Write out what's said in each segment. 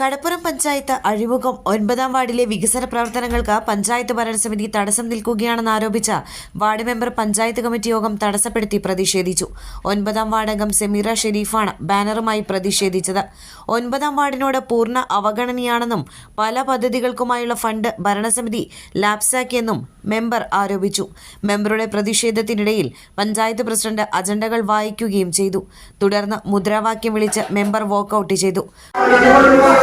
Kadappuram panchayat അഴിമുഖം. ഒൻപതാം വാർഡിലെ വികസന പ്രവർത്തനങ്ങൾക്ക് പഞ്ചായത്ത് ഭരണസമിതി തടസ്സം നിൽക്കുകയാണെന്ന് ആരോപിച്ച വാർഡ് മെമ്പർ പഞ്ചായത്ത് കമ്മിറ്റി യോഗം തടസ്സപ്പെടുത്തി പ്രതിഷേധിച്ചു. ഒൻപതാം വാർഡംഗം സെമീറ ഷെരീഫാണ് ബാനറുമായി പ്രതിഷേധിച്ചത്. ഒൻപതാം വാർഡിനോട് പൂർണ അവഗണനയാണെന്നും പല പദ്ധതികൾക്കുമായുള്ള ഫണ്ട് ഭരണസമിതി ലാപ്സാക്കിയെന്നും മെമ്പർ ആരോപിച്ചു. മെമ്പറുടെ പ്രതിഷേധത്തിനിടയിൽ പഞ്ചായത്ത് പ്രസിഡന്റ് അജണ്ടകൾ വായിക്കുകയും ചെയ്തു. തുടർന്ന് മുദ്രാവാക്യം വിളിച്ച് മെമ്പർ വാക്കൌട്ട് ചെയ്തു.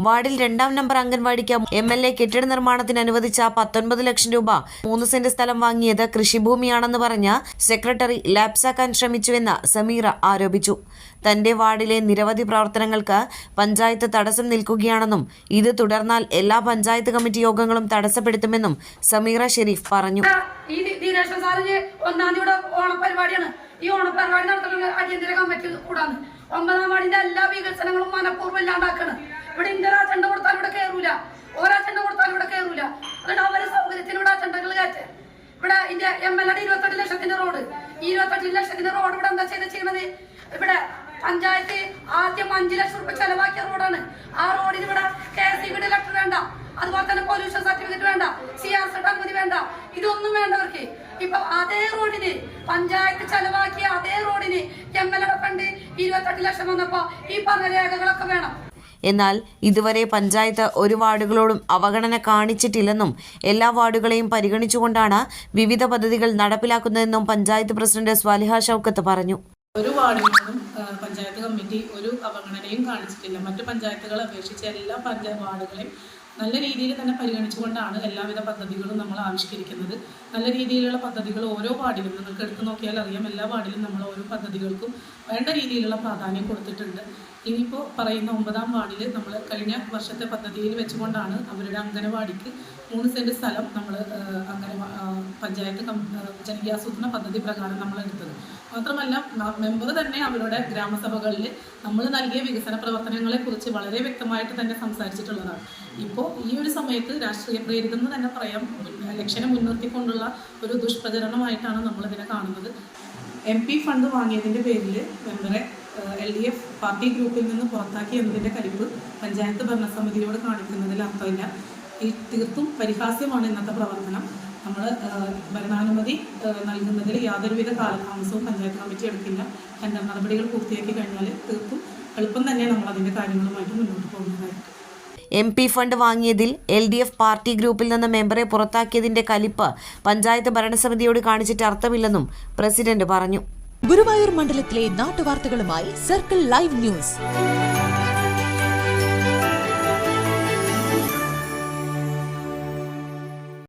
വാർഡിൽ രണ്ടാം നമ്പർ അംഗൻവാടിക്ക് എം എൽ എ കെട്ടിട നിർമ്മാണത്തിന് അനുവദിച്ച പത്തൊൻപത് ലക്ഷം രൂപ മൂന്ന് സെന്റ് സ്ഥലം വാങ്ങിയത് കൃഷിഭൂമിയാണെന്ന് പറഞ്ഞ സെക്രട്ടറി ലാപ്സാക്കാൻ ശ്രമിച്ചുവെന്ന് സമീറ ആരോപിച്ചു. തന്റെ വാർഡിലെ നിരവധി പ്രവർത്തനങ്ങൾക്ക് പഞ്ചായത്ത് തടസ്സം നിൽക്കുകയാണെന്നും ഇത് തുടർന്നാൽ എല്ലാ പഞ്ചായത്ത് കമ്മിറ്റി യോഗങ്ങളും തടസ്സപ്പെടുത്തുമെന്നും സമീറ ഷെരീഫ് പറഞ്ഞു. ഈ ദി- ദിനേശൻ സാറിന് ഒന്നാം തീയതി ഓണപരിപാടിയാണ്. ഈ ഓണപരിപാടി നടത്തണമെങ്കിൽ അടിയന്തര കമ്മിറ്റി കൂടാന്ന് ഒമ്പതാം വാർഡിന്റെ എല്ലാ വികസനങ്ങളും മനഃപൂർവം ഇല്ലാണ്ടാക്കാണ്. ഇവിടെ ഇന്ത്യ അജണ്ട കൊടുത്താൽ ഇവിടെ കയറൂല ഓരോ അജണ്ട കൊടുത്താൽ ഇവിടെ കയറൂല അതുകൊണ്ട് അവരെ സൗകര്യത്തിലൂടെ അജണ്ടകൾ കയറ്റ്. ഇവിടെ ഇന്ത്യ എം എൽ എയുടെ ഇരുപത്തെട്ട് ലക്ഷത്തിന്റെ റോഡ്. ഈ ഇരുപത്തെട്ട് ലക്ഷത്തിന്റെ റോഡ് ഇവിടെ എന്താ ചെയ്ത് ചെയ്യണത്? ഇവിടെ പഞ്ചായത്ത് ആദ്യം അഞ്ചു ലക്ഷം രൂപ ചെലവാക്കിയ റോഡാണ്. ആ റോഡിന് ഇവിടെ കെ എസ് സി ബിയുടെ ലെറ്റർ വേണ്ട അതുപോലെ തന്നെ പൊല്യൂഷൻ സർട്ടിഫിക്കറ്റ് വേണ്ട സി ആർ സെഡ് അനുമതി വേണ്ട ഇതൊന്നും വേണ്ടവർക്ക് ഇപ്പൊ അതേ റോഡിന് പഞ്ചായത്ത് ചെലവാക്കിയ അതേ റോഡിന് എം എൽ എയുടെ ഫണ്ട് വന്നപ്പോ ഈ പറഞ്ഞ രേഖകളൊക്കെ വേണം. എന്നാൽ ഇതുവരെ പഞ്ചായത്ത് ഒരു വാർഡുകളോടും അവഗണന കാണിച്ചിട്ടില്ലെന്നും എല്ലാ വാർഡുകളെയും പരിഗണിച്ചുകൊണ്ടാണ് വിവിധ പദ്ധതികൾ നടപ്പിലാക്കുന്നതെന്നും പഞ്ചായത്ത് പ്രസിഡന്റ് സ്വാലിഹ ഷൗക്കത്ത് പറഞ്ഞു. ഒരു വാർഡിനോടും പഞ്ചായത്ത് കമ്മിറ്റി ഒരു അവഗണനയും കാണിച്ചിട്ടില്ല. മറ്റു പഞ്ചായത്തുകളെ അപേക്ഷിച്ച് എല്ലാ പഞ്ചായത്ത് വാർഡുകളെയും നല്ല രീതിയിൽ തന്നെ പരിഗണിച്ചുകൊണ്ടാണ് എല്ലാവിധ പദ്ധതികളും നമ്മൾ ആവിഷ്കരിക്കുന്നത്. നല്ല രീതിയിലുള്ള പദ്ധതികൾ ഓരോ വാർഡിലും നിങ്ങൾക്ക് എടുത്തു നോക്കിയാൽ അറിയാം. എല്ലാ വാർഡിലും നമ്മൾ ഓരോ പദ്ധതികൾക്കും വേണ്ട രീതിയിലുള്ള പ്രാധാന്യം കൊടുത്തിട്ടുണ്ട്. ഇനിയിപ്പോൾ പറയുന്ന ഒമ്പതാം വാർഡിൽ നമ്മൾ കഴിഞ്ഞ വർഷത്തെ പദ്ധതിയിൽ വെച്ചുകൊണ്ടാണ് അവരുടെ അംഗനവാടിക്ക് മൂന്ന് സെന്റ് സ്ഥലം നമ്മൾ അംഗന പഞ്ചായത്ത് ജനകീയാസൂത്രണ പദ്ധതി പ്രകാരം നമ്മൾ എടുത്തത്. മാത്രമല്ല മെമ്പർ തന്നെ അവരുടെ ഗ്രാമസഭകളിൽ നമ്മൾ നൽകിയ വികസന പ്രവർത്തനങ്ങളെക്കുറിച്ച് വളരെ വ്യക്തമായിട്ട് തന്നെ സംസാരിച്ചിട്ടുള്ളതാണ്. ഇപ്പോൾ ഈ ഒരു സമയത്ത് രാഷ്ട്രീയ പ്രേരിതം എന്ന് തന്നെ പറയാം. ഇലക്ഷനെ മുൻനിർത്തിക്കൊണ്ടുള്ള ഒരു ദുഷ്പ്രചരണമായിട്ടാണ് നമ്മളിതിനെ കാണുന്നത്. എം പി ഫണ്ട് വാങ്ങിയതിന്റെ പേരിൽ മെമ്പറെ എൽ ഡി എഫ് പാർട്ടി ഗ്രൂപ്പിൽ നിന്ന് പുറത്താക്കി എന്നതിന്റെ കലിപ്പ് പഞ്ചായത്ത് ഭരണസമിതിയോട് കാണിക്കുന്നതിൽ അർത്ഥമില്ല. ഈ തീർത്തും പരിഹാസ്യമാണ് ഇന്നത്തെ പ്രവർത്തനം. നമ്മൾ ഭരണാനുമതി നൽകുന്നതിൽ യാതൊരുവിധ കാലതാമസവും പഞ്ചായത്ത് കമ്മിറ്റി എടുക്കില്ല. ടെൻഡർ നടപടികൾ പൂർത്തിയാക്കി കഴിഞ്ഞാൽ തീർത്തും എളുപ്പം തന്നെ നമ്മൾ അതിന്റെ കാര്യങ്ങളുമായിട്ട് മുന്നോട്ട് പോകുന്നതായിരിക്കും എം പി ഫണ്ട് വാങ്ങിയതിൽ എൽ ഡി എഫ് പാർട്ടി ഗ്രൂപ്പിൽ നിന്ന് മെമ്പറെ പുറത്താക്കിയതിന്റെ കലിപ്പ് പഞ്ചായത്ത് ഭരണസമിതിയോട് കാണിച്ചിട്ട് അർത്ഥമില്ലെന്നും പ്രസിഡന്റ് പറഞ്ഞു. ഗുരുവായൂർ മണ്ഡലത്തിലെ നാട്ടുവാർത്തകളുമായി സർക്കിൾ ലൈവ് ന്യൂസ്.